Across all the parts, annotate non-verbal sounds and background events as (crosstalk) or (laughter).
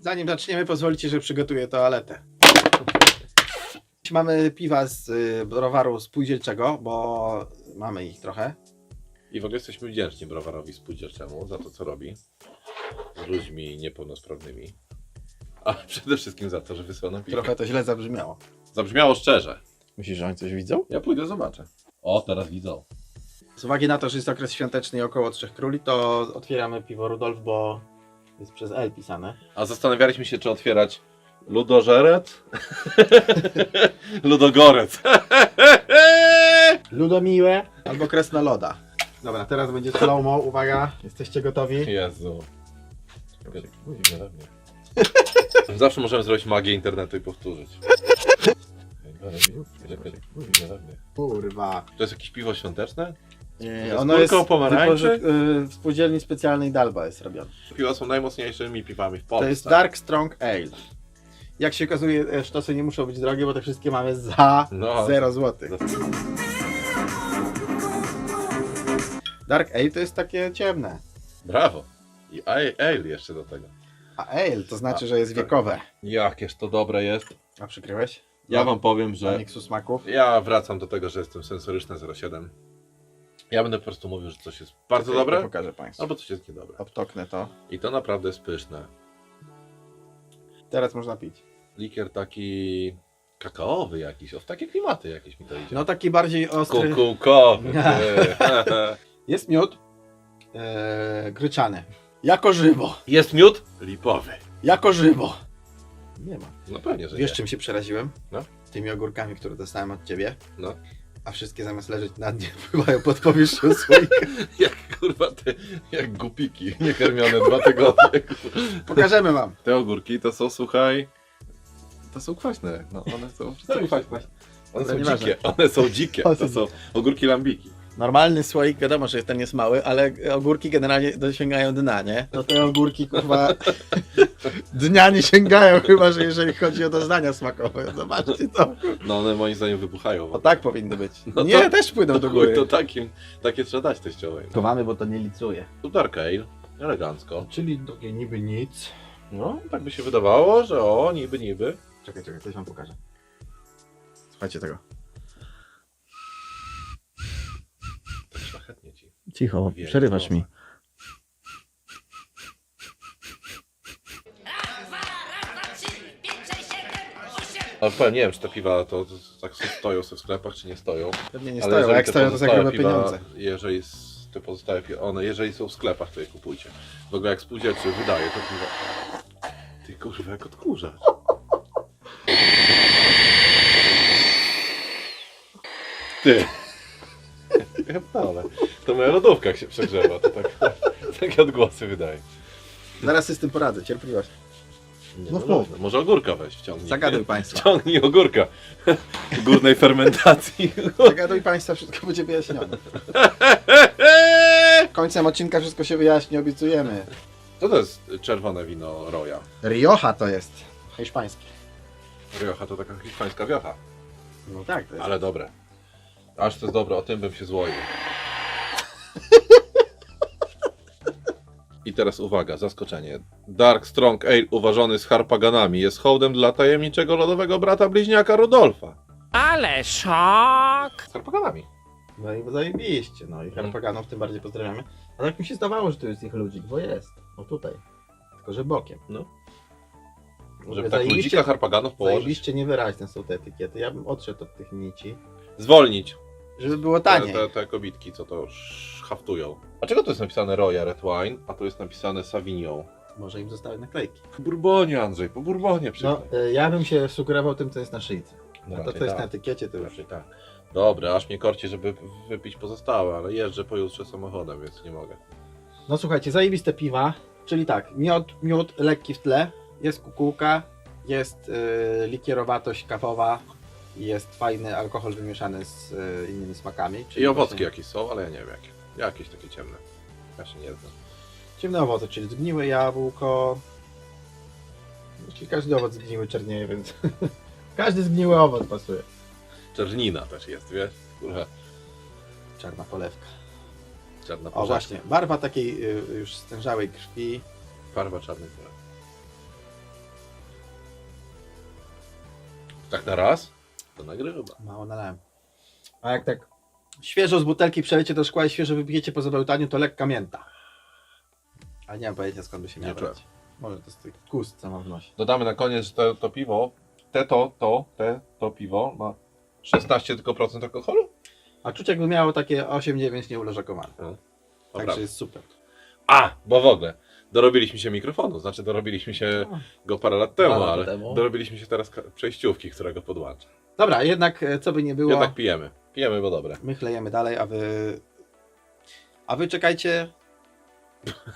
Zanim zaczniemy, pozwolicie, że przygotuję toaletę. Mamy piwa z y, browaru spółdzielczego, bo mamy ich trochę. I w ogóle jesteśmy wdzięczni browarowi spółdzielczemu za to, co robi z ludźmi niepełnosprawnymi. A (laughs) przede wszystkim za to, że wysłał nam piwo. Trochę to źle zabrzmiało. Zabrzmiało szczerze. Myślisz, że oni coś widzą? Ja pójdę, zobaczę. O, teraz widzą. Z uwagi na to, że jest okres świąteczny i około Trzech Króli, to otwieramy piwo Rudolf, bo jest przez L pisane. A zastanawialiśmy się, czy otwierać ludożeret? (laughs) Ludogorec. (laughs) Ludomiłe albo Kresnoloda. Dobra, teraz będzie slow-mo, uwaga, jesteście gotowi? Jezu. (laughs) Zawsze możemy zrobić magię internetu i powtórzyć. Kurwa. To jest jakieś piwo świąteczne? Nie, Z ono jest pomarańczy? y, w spółdzielni specjalnej Dalba jest robione. Piwa są najmocniejszymi piwami w Polsce. To jest Dark Strong Ale. Jak się okazuje, e, sztosy nie muszą być drogie, bo te wszystkie mamy za No. 0 zł. Dark Ale to jest takie ciemne. Brawo. I ale jeszcze do tego. A ale to znaczy, A, że jest wiekowe. Jakież to dobre jest. A przykryłeś? Ja wam powiem, Że... że Miksu smaków. ja wracam do tego, że jestem sensoryczny 07. Ja będę po prostu mówił, że coś jest bardzo dobre, Pokażę Państwu. albo coś jest niedobre. Obtoknę to. I to naprawdę jest pyszne. Teraz można pić. Likier taki kakaowy jakiś, o w takie klimaty jakieś mi to idzie. No taki bardziej ostry. Kukułkowy. (laughs) Jest miód e, gryczany. Jako żywo. Jest miód? Lipowy. Jako żywo. Nie ma. No pewnie, że Wiesz nie. czym się przeraziłem? No. Tymi ogórkami, które dostałem od ciebie. No. A wszystkie zamiast leżeć na dnie (laughs) pływają pod powierzchnią słoika. (laughs) Jak kurwa te, jak gupiki niekarmione dwa tygodnie. (laughs) Pokażemy wam. Te ogórki to są, słuchaj, to są kwaśne. No, one są prostu kwaśne. One są dzikie, one są dzikie. To są ogórki lambiki. Normalny słoik, wiadomo, że ten jest mały, ale ogórki generalnie dosięgają dna, nie? To te ogórki, kurwa, (laughs) dnia nie sięgają, chyba, że jeżeli chodzi o doznania smakowe. Zobaczcie to. No one moim zdaniem wybuchają. O tak powinno być. No nie, to- też płyną do to, góry. to takim, takie trzeba dać teściowej. Chowamy, bo to nie licuje. Tu Dark Ale, elegancko. Czyli takie niby nic. No, tak by się wydawało, że o, niby, niby. Czekaj, czekaj, coś wam pokażę. Słuchajcie tego. Cicho, Wielki przerywasz mi. Ale powiem, nie wiem, czy te piwa to, to tak stoją sobie w sklepach, czy nie stoją. Pewnie nie Ale stoją, a jak te stoją, to za pozostałe grube piwa, pieniądze. Jeżeli s- te pozostałe piwa, one, jeżeli są w sklepach, to je kupujcie. W ogóle jak spółdzielczy wydaje, to piwa... Ty kurwa, jak odkurzacz. Ty. Ja ale to moja lodówka jak się przegrzewa, to tak, (laughs) takie odgłosy wydaje. Zaraz sobie z tym poradzę, cierpliwość. Nie, No no można. Może ogórka weź, wciągnij. Zagaduj państwa. Wciągnij ogórka. Górnej fermentacji. Zagaduj państwa, wszystko będzie wyjaśnione. (laughs) Końcem odcinka wszystko się wyjaśni, obiecujemy. Co to jest czerwone wino Roya? Rioja to jest. Hiszpańskie. Rioja to taka hiszpańska wiocha. No tak, to jest. Ale dobre. Aż to jest dobre, o tym bym się złoił. I teraz uwaga, zaskoczenie. Dark Strong Ale uważany z harpaganami jest hołdem dla tajemniczego lodowego brata bliźniaka Rudolfa. Ale szok! Z harpaganami. No i zajebiście, no i Harpaganów tym bardziej pozdrawiamy. A tak mi się zdawało, że tu jest ich ludzik, bo jest. O tutaj. Tylko, że bokiem. No. Żeby tak ludzika harpaganów położyć. Zajebiście niewyraźne są te etykiety. Ja bym odszedł od tych nici. Zwolnić. Żeby było Te, taniej. te, te kobitki, co to haftują. A czego to jest napisane Roya Red Wine, a tu jest napisane Savignon? Może im zostały naklejki. Po Bourbonie, Andrzej, po Bourbonie No, y, ja bym się sugerował tym, co jest na szyjce. No A to, co jest tak. na etykiecie, to już. Raczej tak. Dobra, aż mnie korci, żeby wypić pozostałe, ale jeżdżę pojutrze samochodem, więc nie mogę. No słuchajcie, zajebiste piwa. Czyli tak, miód, miód lekki w tle, jest kukułka, jest y, likierowatość kawowa, jest fajny alkohol wymieszany z y, innymi smakami. czyli I owocki właśnie jakieś są, ale ja nie wiem jakie. Jakieś takie ciemne. Ja się nie znam. Ciemne owoce, czyli zgniłe jabłko. Czyli każdy owoc zgniły czernieje, więc (laughs) każdy zgniły owoc pasuje. Czernina też jest, wiesz? Kurwa. Czarna polewka. Czarna O porzeczka. właśnie, barwa takiej y, już stężałej krwi. Barwa czarnej polew. Tak na raz? To nagrywa. Mało nalałem. A jak tak świeżo z butelki przelecie do szkła i świeżo wypijecie po zabełtaniu, to lekka mięta. A nie mam pojęcia skąd by się Nie miała czułem. brać. Może to jest taki kust, co mam w nosie. Dodamy na koniec, że to, to piwo, te to, to, te, to piwo ma 16 tylko procent alkoholu? A czuć jakby miało takie 8-9 nieuleżakowane. Dobra. Także jest super. A, bo w ogóle, dorobiliśmy się mikrofonu, znaczy dorobiliśmy się go parę lat temu, Parę lat ale temu. dorobiliśmy się teraz ka- przejściówki, która go podłącza. Dobra, jednak e, co by nie było, Jednak pijemy. Pijemy, bo dobre. my chlejemy dalej, a wy... A wy czekajcie,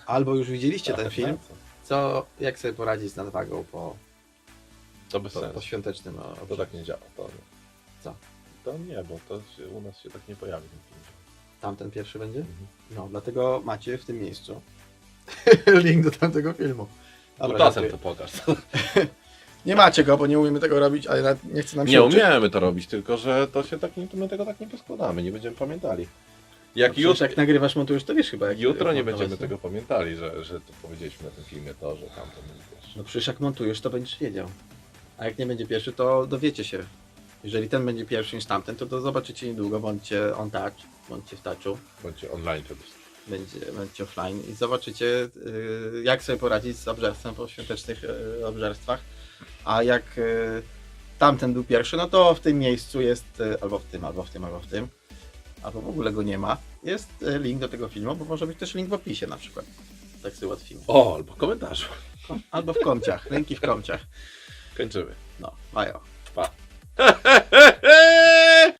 albo już widzieliście (laughs) ten film, co, jak sobie poradzić z nadwagą po, To bez po, po sensu. świątecznym o- To tak nie działa. To, nie. Co? To nie, bo to się, u nas się tak nie pojawi. ten film. Tamten pierwszy będzie? Mhm. No, dlatego macie w tym miejscu (laughs) link do tamtego filmu. Dobra, Kutasem dziękuję. to pokaż. (laughs) Nie macie go, bo nie umiemy tego robić, ale nawet nie chce nam się Nie uczyć. umiemy to robić, tylko że to się tak nie, to my tego tak nie poskładamy, nie będziemy pamiętali. Jak jutro, jak nagrywasz, montujesz, to wiesz chyba. Jak jutro nie montować, będziemy nie? tego pamiętali, że, że to powiedzieliśmy na tym filmie to, że tamto wiesz. No przecież jak montujesz, to będziesz wiedział. A jak nie będzie pierwszy, to dowiecie się. Jeżeli ten będzie pierwszy niż tamten, to, to zobaczycie niedługo, bądźcie on touch, bądźcie w touchu, Bądźcie online przede wszystkim. Będzie, będziecie offline i zobaczycie, yy, jak sobie poradzić z obżerstwem po świątecznych yy, obżerstwach. A jak yy, tamten był pierwszy, no to w tym miejscu jest, albo w tym, albo w tym, albo w tym, albo w ogóle go nie ma, jest link do tego filmu, bo może być też link w opisie na przykład. Tak sobie ułatwimy. O, albo komentarz. (laughs) Albo w komciach, linki w komciach. Kończymy. No, mają. Pa. (laughs)